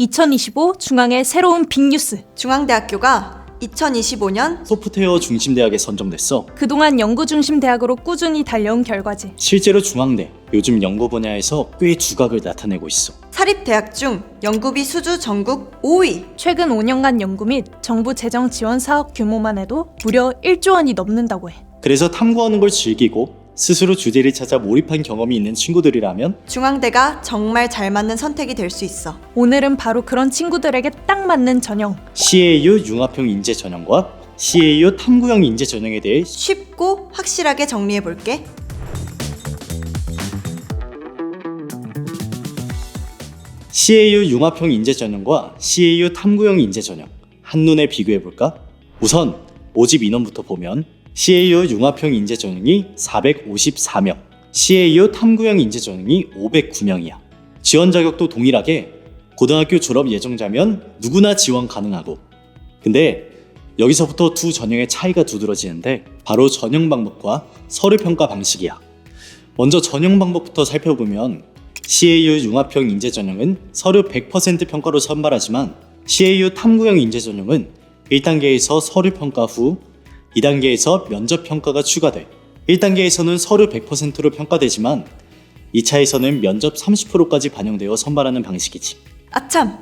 2025 중앙의 새로운 빅뉴스. 중앙대학교가 2025년 소프트웨어 중심 대학에 선정됐어. 그동안 연구 중심 대학으로 꾸준히 달려온 결과지. 실제로 중앙대 요즘 연구 분야에서 꽤 두각을 나타내고 있어. 사립대학 중 연구비 수주 전국 5위. 최근 5년간 연구 및 정부 재정 지원 사업 규모만 해도 무려 1조 원이 넘는다고 해. 그래서 탐구하는 걸 즐기고 스스로 주제를 찾아 몰입한 경험이 있는 친구들이라면 중앙대가 정말 잘 맞는 선택이 될 수 있어. 오늘은 바로 그런 친구들에게 딱 맞는 전형. CAU 융합형 인재 전형과 CAU 탐구형 인재 전형에 대해 쉽고 확실하게 정리해 볼게. CAU 융합형 인재 전형과 CAU 탐구형 인재 전형 한눈에 비교해 볼까? 우선 모집 인원부터 보면 CAU 융합형 인재 전형이 454명, CAU 탐구형 인재 전형이 509명이야. 지원 자격도 동일하게 고등학교 졸업 예정자면 누구나 지원 가능하고. 근데 여기서부터 두 전형의 차이가 두드러지는데 바로 전형 방법과 서류 평가 방식이야. 먼저 전형 방법부터 살펴보면 CAU 융합형 인재 전형은 서류 100% 평가로 선발하지만 CAU 탐구형 인재 전형은 1단계에서 서류 평가 후 2단계에서 면접 평가가 추가돼 1단계에서는 서류 100%로 평가되지만 2차에서는 면접 30%까지 반영되어 선발하는 방식이지. 아참!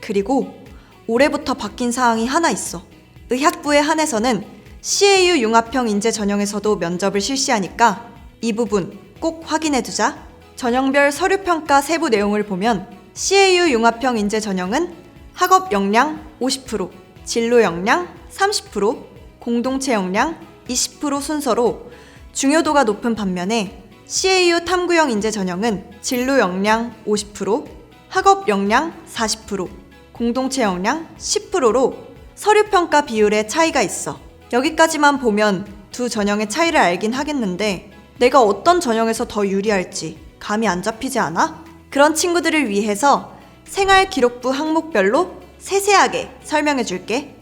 그리고 올해부터 바뀐 사항이 하나 있어. 의학부에 한해서는 CAU 융합형 인재 전형에서도 면접을 실시하니까 이 부분 꼭 확인해 두자. 전형별 서류 평가 세부 내용을 보면 CAU 융합형 인재 전형은 학업 역량 50%, 진로 역량 30%, 공동체 역량 20% 순서로 중요도가 높은 반면에 CAU 탐구형 인재 전형은 진로 역량 50%, 학업 역량 40%, 공동체 역량 10%로 서류 평가 비율의 차이가 있어. 여기까지만 보면 두 전형의 차이를 알긴 하겠는데 내가 어떤 전형에서 더 유리할지 감이 안 잡히지 않아? 그런 친구들을 위해서 생활 기록부 항목별로 세세하게 설명해 줄게.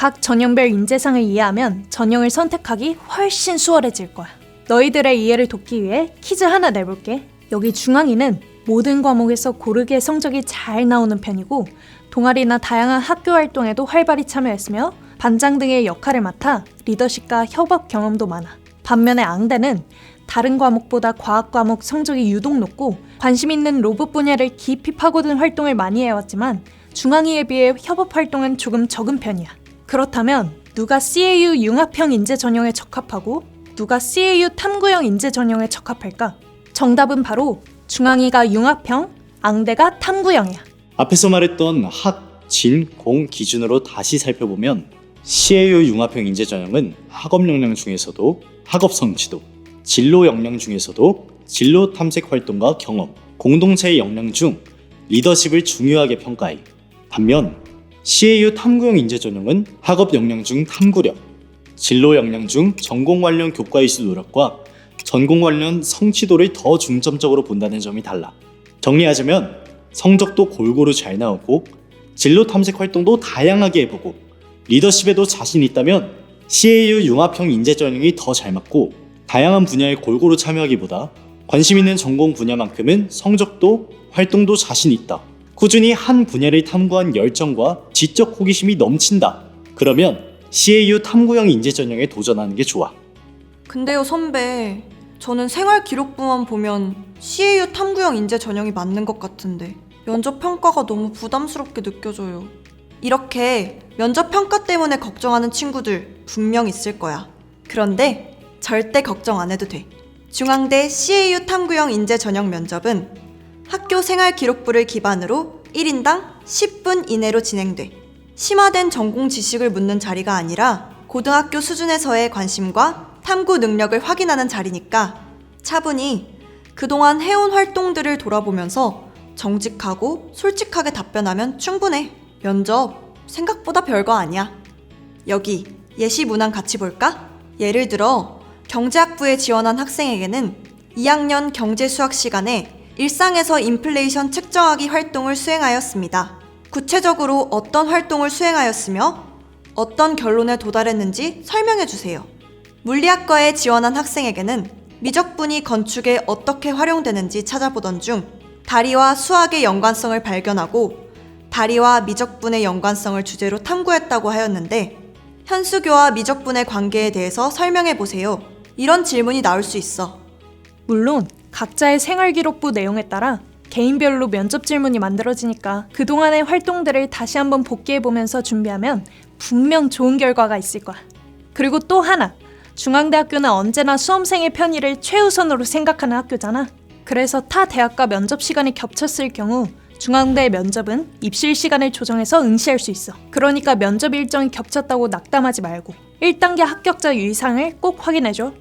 각 전형별 인재상을 이해하면 전형을 선택하기 훨씬 수월해질 거야. 너희들의 이해를 돕기 위해 퀴즈 하나 내볼게. 여기 중앙이는 모든 과목에서 고르게 성적이 잘 나오는 편이고 동아리나 다양한 학교 활동에도 활발히 참여했으며 반장 등의 역할을 맡아 리더십과 협업 경험도 많아. 반면에 앙대는 다른 과목보다 과학 과목 성적이 유독 높고 관심 있는 로봇 분야를 깊이 파고든 활동을 많이 해왔지만 중앙이에 비해 협업 활동은 조금 적은 편이야. 그렇다면 누가 CAU 융합형 인재 전형에 적합하고 누가 CAU 탐구형 인재 전형에 적합할까? 정답은 바로 중앙이가 융합형, 앙대가 탐구형이야. 앞에서 말했던 학, 진, 공 기준으로 다시 살펴보면 CAU 융합형 인재 전형은 학업 역량 중에서도 학업 성취도, 진로 역량 중에서도 진로 탐색 활동과 경험, 공동체의 역량 중 리더십을 중요하게 평가해. 반면 CAU 탐구형 인재 전형은 학업 역량 중 탐구력, 진로 역량 중 전공 관련 교과 이수 노력과 전공 관련 성취도를 더 중점적으로 본다는 점이 달라. 정리하자면 성적도 골고루 잘 나오고 진로 탐색 활동도 다양하게 해보고 리더십에도 자신 있다면 CAU 융합형 인재 전형이 더 잘 맞고 다양한 분야에 골고루 참여하기보다 관심 있는 전공 분야만큼은 성적도 활동도 자신 있다. 꾸준히 한 분야를 탐구한 열정과 지적 호기심이 넘친다. 그러면 CAU 탐구형 인재 전형에 도전하는 게 좋아. 근데요 선배, 저는 생활 기록부만 보면 CAU 탐구형 인재 전형이 맞는 것 같은데 면접 평가가 너무 부담스럽게 느껴져요. 이렇게 면접 평가 때문에 걱정하는 친구들 분명 있을 거야. 그런데 절대 걱정 안 해도 돼. 중앙대 CAU 탐구형 인재 전형 면접은 학교 생활 기록부를 기반으로 1인당 10분 이내로 진행돼. 심화된 전공 지식을 묻는 자리가 아니라 고등학교 수준에서의 관심과 탐구 능력을 확인하는 자리니까 차분히 그동안 해온 활동들을 돌아보면서 정직하고 솔직하게 답변하면 충분해. 면접 생각보다 별거 아니야. 여기 예시 문항 같이 볼까? 예를 들어 경제학부에 지원한 학생에게는 2학년 경제 수학 시간에 일상에서 인플레이션 측정하기 활동을 수행하였습니다. 구체적으로 어떤 활동을 수행하였으며 어떤 결론에 도달했는지 설명해 주세요. 물리학과에 지원한 학생에게는 미적분이 건축에 어떻게 활용되는지 찾아보던 중 다리와 수학의 연관성을 발견하고 다리와 미적분의 연관성을 주제로 탐구했다고 하였는데 현수교와 미적분의 관계에 대해서 설명해 보세요. 이런 질문이 나올 수 있어. 물론 각자의 생활기록부 내용에 따라 개인별로 면접 질문이 만들어지니까 그동안의 활동들을 다시 한번 복귀해보면서 준비하면 분명 좋은 결과가 있을 거야. 그리고 또 하나, 중앙대학교는 언제나 수험생의 편의를 최우선으로 생각하는 학교잖아. 그래서 타 대학과 면접 시간이 겹쳤을 경우 중앙대 면접은 입실 시간을 조정해서 응시할 수 있어. 그러니까 면접 일정이 겹쳤다고 낙담하지 말고 1단계 합격자 유의사항을 꼭 확인해줘.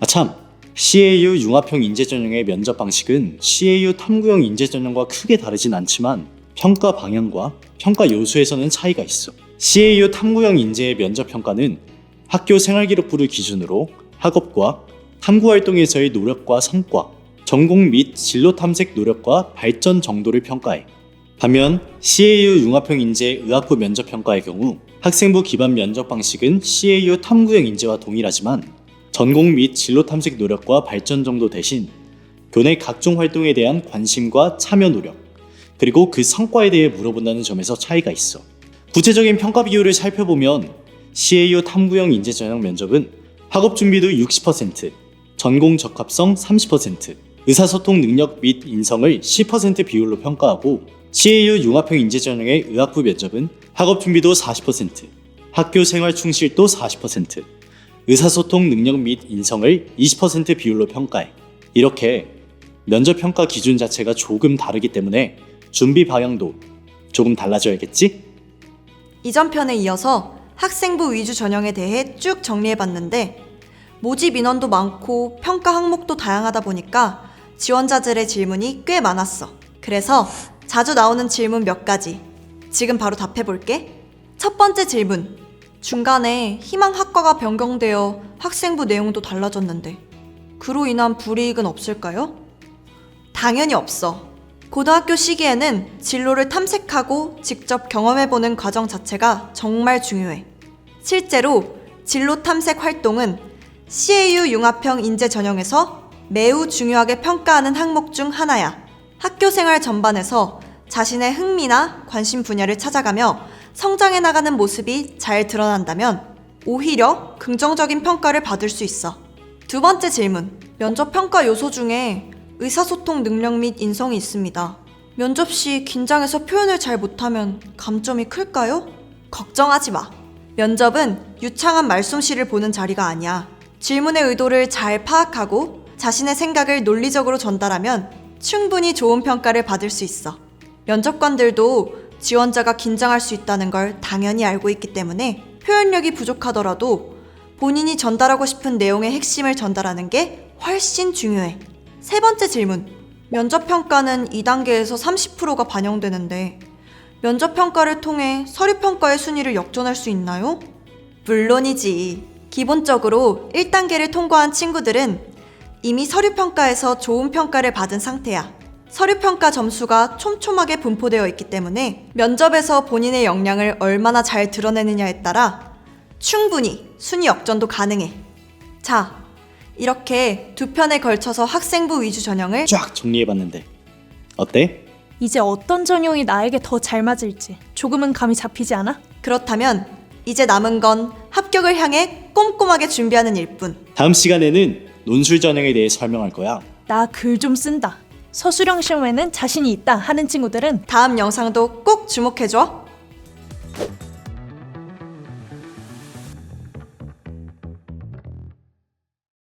아 참, CAU 융합형 인재 전형의 면접 방식은 CAU 탐구형 인재 전형과 크게 다르진 않지만 평가 방향과 평가 요소에서는 차이가 있어. CAU 탐구형 인재의 면접 평가는 학교 생활 기록부를 기준으로 학업과 탐구 활동에서의 노력과 성과, 전공 및 진로 탐색 노력과 발전 정도를 평가해. 반면 CAU 융합형 인재 의학부 면접 평가의 경우 학생부 기반 면접 방식은 CAU 탐구형 인재와 동일하지만 전공 및 진로 탐색 노력과 발전 정도 대신 교내 각종 활동에 대한 관심과 참여 노력, 그리고 그 성과에 대해 물어본다는 점에서 차이가 있어. 구체적인 평가 비율을 살펴보면 CAU 탐구형 인재 전형 면접은 학업 준비도 60%, 전공 적합성 30%, 의사소통 능력 및 인성을 10% 비율로 평가하고 CAU 융합형 인재 전형의 의학부 면접은 학업 준비도 40%, 학교 생활 충실도 40%, 의사소통 능력 및 인성을 20% 비율로 평가해. 이렇게 면접 평가 기준 자체가 조금 다르기 때문에 준비 방향도 조금 달라져야겠지? 이전 편에 이어서 학생부 위주 전형에 대해 쭉 정리해봤는데 모집 인원도 많고 평가 항목도 다양하다 보니까 지원자들의 질문이 꽤 많았어. 그래서 자주 나오는 질문 몇 가지 지금 바로 답해볼게. 첫 번째 질문. 중간에 희망 학과가 변경되어 학생부 내용도 달라졌는데 그로 인한 불이익은 없을까요? 당연히 없어. 고등학교 시기에는 진로를 탐색하고 직접 경험해보는 과정 자체가 정말 중요해. 실제로 진로 탐색 활동은 CAU 융합형 인재 전형에서 매우 중요하게 평가하는 항목 중 하나야. 학교 생활 전반에서 자신의 흥미나 관심 분야를 찾아가며 성장해 나가는 모습이 잘 드러난다면 오히려 긍정적인 평가를 받을 수 있어. 두 번째 질문. 면접 평가 요소 중에 의사소통 능력 및 인성이 있습니다. 면접 시 긴장해서 표현을 잘 못하면 감점이 클까요? 걱정하지 마. 면접은 유창한 말솜씨를 보는 자리가 아니야. 질문의 의도를 잘 파악하고 자신의 생각을 논리적으로 전달하면 충분히 좋은 평가를 받을 수 있어. 면접관들도 지원자가 긴장할 수 있다는 걸 당연히 알고 있기 때문에 표현력이 부족하더라도 본인이 전달하고 싶은 내용의 핵심을 전달하는 게 훨씬 중요해. 세 번째 질문. 면접 평가는 2단계에서 30%가 반영되는데 면접 평가를 통해 서류 평가의 순위를 역전할 수 있나요? 물론이지. 기본적으로 1단계를 통과한 친구들은 이미 서류 평가에서 좋은 평가를 받은 상태야. 서류 평가 점수가 촘촘하게 분포되어 있기 때문에 면접에서 본인의 역량을 얼마나 잘 드러내느냐에 따라 충분히 순위 역전도 가능해. 자, 이렇게 두 편에 걸쳐서 학생부 위주 전형을 쫙 정리해봤는데 어때? 이제 어떤 전형이 나에게 더 잘 맞을지 조금은 감이 잡히지 않아? 그렇다면 이제 남은 건 합격을 향해 꼼꼼하게 준비하는 일뿐. 다음 시간에는 논술 전형에 대해 설명할 거야. 나 글 좀 쓴다. 서술형 시험에는 자신이 있다 하는 친구들은 다음 영상도 꼭 주목해줘.